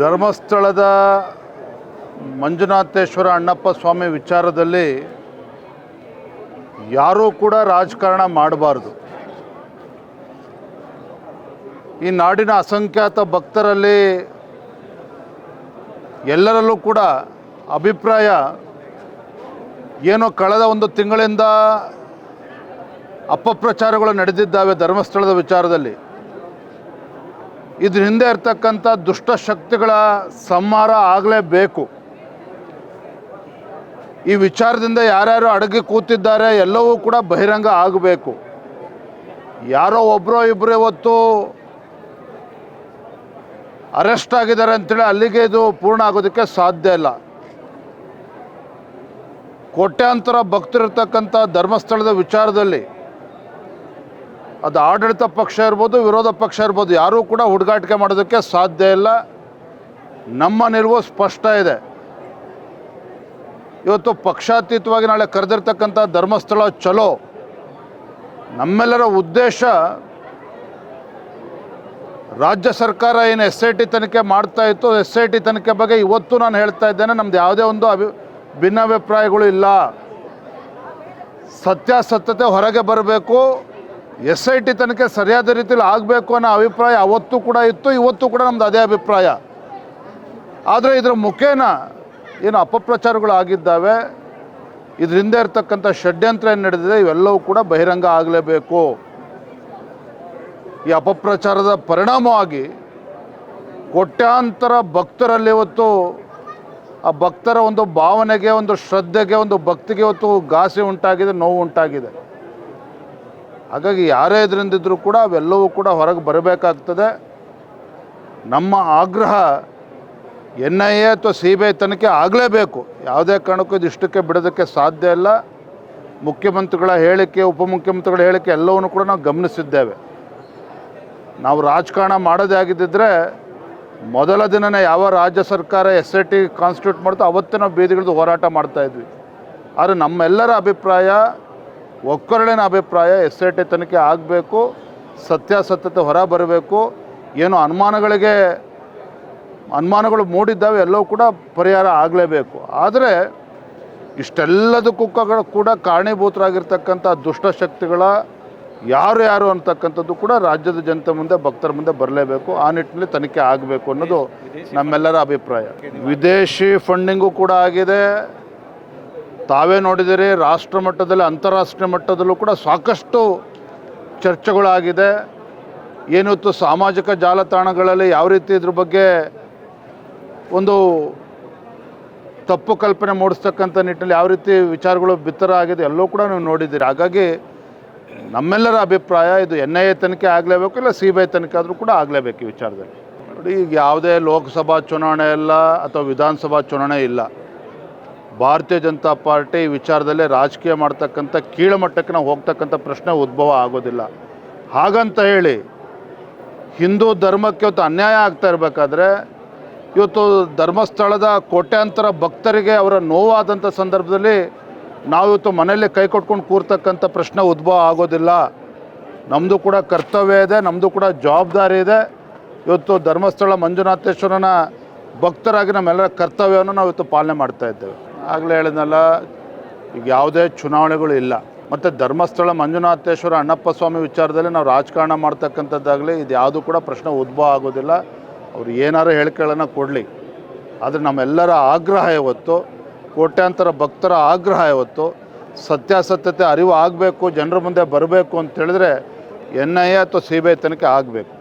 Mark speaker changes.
Speaker 1: ಧರ್ಮಸ್ಥಳದ ಮಂಜುನಾಥೇಶ್ವರ ಅಣ್ಣಪ್ಪ ಸ್ವಾಮಿ ವಿಚಾರದಲ್ಲಿ ಯಾರೂ ಕೂಡ ರಾಜಕಾರಣ ಮಾಡಬಾರ್ದು. ಈ ನಾಡಿನ ಅಸಂಖ್ಯಾತ ಭಕ್ತರಲ್ಲಿ ಎಲ್ಲರಲ್ಲೂ ಕೂಡ ಅಭಿಪ್ರಾಯ ಏನೋ ಕಳೆದ ಒಂದು ತಿಂಗಳಿಂದ ಅಪಪ್ರಚಾರಗಳು ನಡೆದಿದ್ದಾವೆ ಧರ್ಮಸ್ಥಳದ ವಿಚಾರದಲ್ಲಿ. ಇದ್ರ ಹಿಂದೆ ಇರ್ತಕ್ಕಂಥ ದುಷ್ಟಶಕ್ತಿಗಳ ಸಂಹಾರ ಆಗಲೇಬೇಕು. ಈ ವಿಚಾರದಿಂದ ಯಾರ್ಯಾರು ಅಡಗಿ ಕೂತಿದ್ದಾರೆ ಎಲ್ಲವೂ ಕೂಡ ಬಹಿರಂಗ ಆಗಬೇಕು. ಯಾರೋ ಒಬ್ಬರೋ ಇಬ್ಬರು ಇವತ್ತು ಅರೆಸ್ಟ್ ಆಗಿದ್ದಾರೆ ಅಂತೇಳಿ ಅಲ್ಲಿಗೆ ಇದು ಪೂರ್ಣ ಆಗೋದಕ್ಕೆ ಸಾಧ್ಯ ಇಲ್ಲ. ಕೋಟ್ಯಾಂತರ ಭಕ್ತರಿರ್ತಕ್ಕಂಥ ಧರ್ಮಸ್ಥಳದ ವಿಚಾರದಲ್ಲಿ ಅದು ಆಡಳಿತ ಪಕ್ಷ ಇರ್ಬೋದು, ವಿರೋಧ ಪಕ್ಷ ಇರ್ಬೋದು, ಯಾರೂ ಕೂಡ ಹುಡುಗಾಟಿಕೆ ಮಾಡೋದಕ್ಕೆ ಸಾಧ್ಯ ಇಲ್ಲ. ನಮ್ಮ ನಿಲುವು ಸ್ಪಷ್ಟ ಇದೆ. ಇವತ್ತು ಪಕ್ಷಾತೀತವಾಗಿ ನಾಳೆ ಕರೆದಿರ್ತಕ್ಕಂಥ ಧರ್ಮಸ್ಥಳ ಚಲೋ. ನಮ್ಮೆಲ್ಲರ ಉದ್ದೇಶ ರಾಜ್ಯ ಸರ್ಕಾರ ಏನು ಎಸ್ ಐ ಟಿ ತನಿಖೆ ಮಾಡ್ತಾ ಇತ್ತು, ಎಸ್ ಐ ಟಿ ತನಿಖೆ ಬಗ್ಗೆ ಇವತ್ತು ನಾನು ಹೇಳ್ತಾ ಇದ್ದೇನೆ, ನಮ್ದು ಯಾವುದೇ ಒಂದು ಅಭಿ, ಭಿನ್ನಾಭಿಪ್ರಾಯಗಳು ಇಲ್ಲ. ಸತ್ಯಾಸತ್ಯತೆ ಹೊರಗೆ ಬರಬೇಕು. ಎಸ್ ಐ ಟಿ ತನಿಖೆ ಸರಿಯಾದ ರೀತಿಯಲ್ಲಿ ಆಗಬೇಕು ಅನ್ನೋ ಅಭಿಪ್ರಾಯ ಅವತ್ತು ಕೂಡ ಇತ್ತು, ಇವತ್ತು ಕೂಡ ನಮ್ದು ಅದೇ ಅಭಿಪ್ರಾಯ. ಆದರೆ ಇದರ ಮುಖೇನ ಏನು ಅಪಪ್ರಚಾರಗಳು ಆಗಿದ್ದಾವೆ ಇದರಿಂದ ಇರ್ತಕ್ಕಂಥ ಷಡ್ಯಂತ್ರ ಏನು ನಡೆದಿದೆ, ಇವೆಲ್ಲವೂ ಕೂಡ ಬಹಿರಂಗ ಆಗಲೇಬೇಕು. ಈ ಅಪಪ್ರಚಾರದ ಪರಿಣಾಮವಾಗಿ ಕೋಟ್ಯಾಂತರ ಭಕ್ತರಲ್ಲಿ ಇವತ್ತು ಆ ಭಕ್ತರ ಒಂದು ಭಾವನೆಗೆ, ಒಂದು ಶ್ರದ್ಧೆಗೆ, ಒಂದು ಭಕ್ತಿಗೆ ಇವತ್ತು ಘಾಸಿ ಉಂಟಾಗಿದೆ, ನೋವು ಉಂಟಾಗಿದೆ. ಹಾಗಾಗಿ ಯಾರೇ ಇದರಿಂದಿದ್ದರೂ ಕೂಡ ಅವೆಲ್ಲವೂ ಕೂಡ ಹೊರಗೆ ಬರಬೇಕಾಗ್ತದೆ. ನಮ್ಮ ಆಗ್ರಹ ಎನ್ ಐ ಎ ಅಥವಾ ಸಿ ಬಿ ಐ ತನಿಖೆ ಆಗಲೇಬೇಕು. ಯಾವುದೇ ಕಾರಣಕ್ಕೂ ಇದು ಇಷ್ಟಕ್ಕೆ ಬಿಡೋದಕ್ಕೆ ಸಾಧ್ಯ ಇಲ್ಲ. ಮುಖ್ಯಮಂತ್ರಿಗಳ ಹೇಳಿಕೆ, ಉಪಮುಖ್ಯಮಂತ್ರಿಗಳ ಹೇಳಿಕೆ ಎಲ್ಲವನ್ನು ಕೂಡ ನಾವು ಗಮನಿಸಿದ್ದೇವೆ. ನಾವು ರಾಜಕಾರಣ ಮಾಡೋದೇ ಆಗಿದ್ದಿದ್ರೆ ಮೊದಲ ದಿನನೇ ಯಾವ ರಾಜ್ಯ ಸರ್ಕಾರ ಎಸ್ ಐ ಟಿ ಕಾನ್ಸ್ಟಿಟ್ಯೂಟ್ ಮಾಡ್ತೋ ಅವತ್ತೇ ನಾವು ಬೀದಿಗಿಳಿದು ಹೋರಾಟ ಮಾಡ್ತಾಯಿದ್ವಿ ಆದರೆ ನಮ್ಮೆಲ್ಲರ ಅಭಿಪ್ರಾಯ ಒಕ್ಕೊರಳಿನ ಅಭಿಪ್ರಾಯ ಎಸ್ ಐ ಟಿ ತನಿಖೆ ಆಗಬೇಕು ಸತ್ಯಾಸತ್ಯತೆ ಹೊರ ಬರಬೇಕು ಏನು ಅನುಮಾನಗಳಿಗೆ ಅನುಮಾನಗಳು ಮೂಡಿದ್ದಾವೆ ಎಲ್ಲವೂ ಕೂಡ ಪರಿಹಾರ ಆಗಲೇಬೇಕು. ಆದರೆ ಇಷ್ಟೆಲ್ಲದಕ್ಕೂ ಕೂಡ ಕಾರಣೀಭೂತರಾಗಿರ್ತಕ್ಕಂಥ ದುಷ್ಟಶಕ್ತಿಗಳ ಯಾರು ಯಾರು ಅಂತಕ್ಕಂಥದ್ದು ಕೂಡ ರಾಜ್ಯದ ಜನತೆ ಮುಂದೆ ಭಕ್ತರ ಮುಂದೆ ಬರಲೇಬೇಕು. ಆ ನಿಟ್ಟಿನಲ್ಲಿ ತನಿಖೆ ಆಗಬೇಕು ಅನ್ನೋದು ನಮ್ಮೆಲ್ಲರ ಅಭಿಪ್ರಾಯ. ವಿದೇಶಿ ಫಂಡಿಂಗು ಕೂಡ ಆಗಿದೆ. ತಾವೇ ನೋಡಿದಿರಿ ರಾಷ್ಟ್ರ ಮಟ್ಟದಲ್ಲಿ, ಅಂತಾರಾಷ್ಟ್ರೀಯ ಮಟ್ಟದಲ್ಲೂ ಕೂಡ ಸಾಕಷ್ಟು ಚರ್ಚೆಗಳಾಗಿದೆ. ಏನಿತ್ತು ಸಾಮಾಜಿಕ ಜಾಲತಾಣಗಳಲ್ಲಿ ಯಾವ ರೀತಿ ಇದ್ರ ಬಗ್ಗೆ ಒಂದು ತಪ್ಪು ಕಲ್ಪನೆ ಮೂಡಿಸ್ತಕ್ಕಂಥ ನಿಟ್ಟಿನಲ್ಲಿ ಯಾವ ರೀತಿ ವಿಚಾರಗಳು ಬಿತ್ತರ ಆಗಿದೆ ಎಲ್ಲೋ ಕೂಡ ನೀವು ನೋಡಿದ್ದೀರಿ. ಹಾಗಾಗಿ ನಮ್ಮೆಲ್ಲರ ಅಭಿಪ್ರಾಯ, ಇದು ಎನ್ ಐ ಎ ತನಿಖೆ ಆಗಲೇಬೇಕು ಇಲ್ಲ ಸಿ ಬಿ ಐ ತನಿಖೆ ಆದರೂ ಕೂಡ ಆಗಲೇಬೇಕು ಈ ವಿಚಾರದಲ್ಲಿ. ನೋಡಿ, ಈಗ ಯಾವುದೇ ಲೋಕಸಭಾ ಚುನಾವಣೆ ಇಲ್ಲ ಅಥವಾ ವಿಧಾನಸಭಾ ಚುನಾವಣೆ ಇಲ್ಲ. ಭಾರತೀಯ ಜನತಾ ಪಾರ್ಟಿ ವಿಚಾರದಲ್ಲೇ ರಾಜಕೀಯ ಮಾಡ್ತಕ್ಕಂಥ ಕೀಳಮಟ್ಟಕ್ಕೆ ನಾವು ಹೋಗ್ತಕ್ಕಂಥ ಪ್ರಶ್ನೆ ಉದ್ಭವ ಆಗೋದಿಲ್ಲ. ಹಾಗಂತ ಹೇಳಿ, ಹಿಂದೂ ಧರ್ಮಕ್ಕೆ ಇವತ್ತು ಅನ್ಯಾಯ ಆಗ್ತಾ ಇರಬೇಕಾದ್ರೆ, ಇವತ್ತು ಧರ್ಮಸ್ಥಳದ ಕೋಟ್ಯಾಂತರ ಭಕ್ತರಿಗೆ ಅವರ ನೋವಾದಂಥ ಸಂದರ್ಭದಲ್ಲಿ ನಾವು ಇವತ್ತು ಮನೆಯಲ್ಲಿ ಕೈ ಕೊಟ್ಕೊಂಡು ಕೂರ್ತಕ್ಕಂಥ ಪ್ರಶ್ನೆ ಉದ್ಭವ ಆಗೋದಿಲ್ಲ. ನಮ್ಮದು ಕೂಡ ಕರ್ತವ್ಯ ಇದೆ ನಮ್ಮದು ಕೂಡ ಜವಾಬ್ದಾರಿ ಇದೆ. ಇವತ್ತು ಧರ್ಮಸ್ಥಳ ಮಂಜುನಾಥೇಶ್ವರನ ಭಕ್ತರಾಗಿ ನಮ್ಮೆಲ್ಲರ ಕರ್ತವ್ಯವನ್ನು ನಾವು ಇವತ್ತು ಪಾಲನೆ ಮಾಡ್ತಾ ಇದ್ದೇವೆ. ಆಗಲೇ ಹೇಳಿದ್ನಲ್ಲ, ಈಗ ಯಾವುದೇ ಚುನಾವಣೆಗಳು ಇಲ್ಲ. ಮತ್ತು ಧರ್ಮಸ್ಥಳ ಮಂಜುನಾಥೇಶ್ವರ ಅಣ್ಣಪ್ಪ ಸ್ವಾಮಿ ವಿಚಾರದಲ್ಲಿ ನಾವು ರಾಜಕಾರಣ ಮಾಡ್ತಕ್ಕಂಥದ್ದಾಗಲಿ ಇದು ಯಾವುದೂ ಕೂಡ ಪ್ರಶ್ನೆ ಉದ್ಭವ ಆಗೋದಿಲ್ಲ. ಅವ್ರು ಏನಾರು ಹೇಳಿಕೆಗಳನ್ನು ಕೊಡಲಿ. ಆದರೆ ನಮ್ಮೆಲ್ಲರ ಆಗ್ರಹ ಇವತ್ತು, ಕೋಟ್ಯಾಂತರ ಭಕ್ತರ ಆಗ್ರಹ ಇವತ್ತು. ಸತ್ಯಾಸತ್ಯತೆ ಅರಿವು ಆಗಬೇಕು, ಜನರ ಮುಂದೆ ಬರಬೇಕು ಅಂತ ಹೇಳಿದ್ರೆ ಎನ್ ಐ ಎ ಅಥವಾ ಸಿ ಬಿ ಐ ತನಿಖೆ ಆಗಬೇಕು.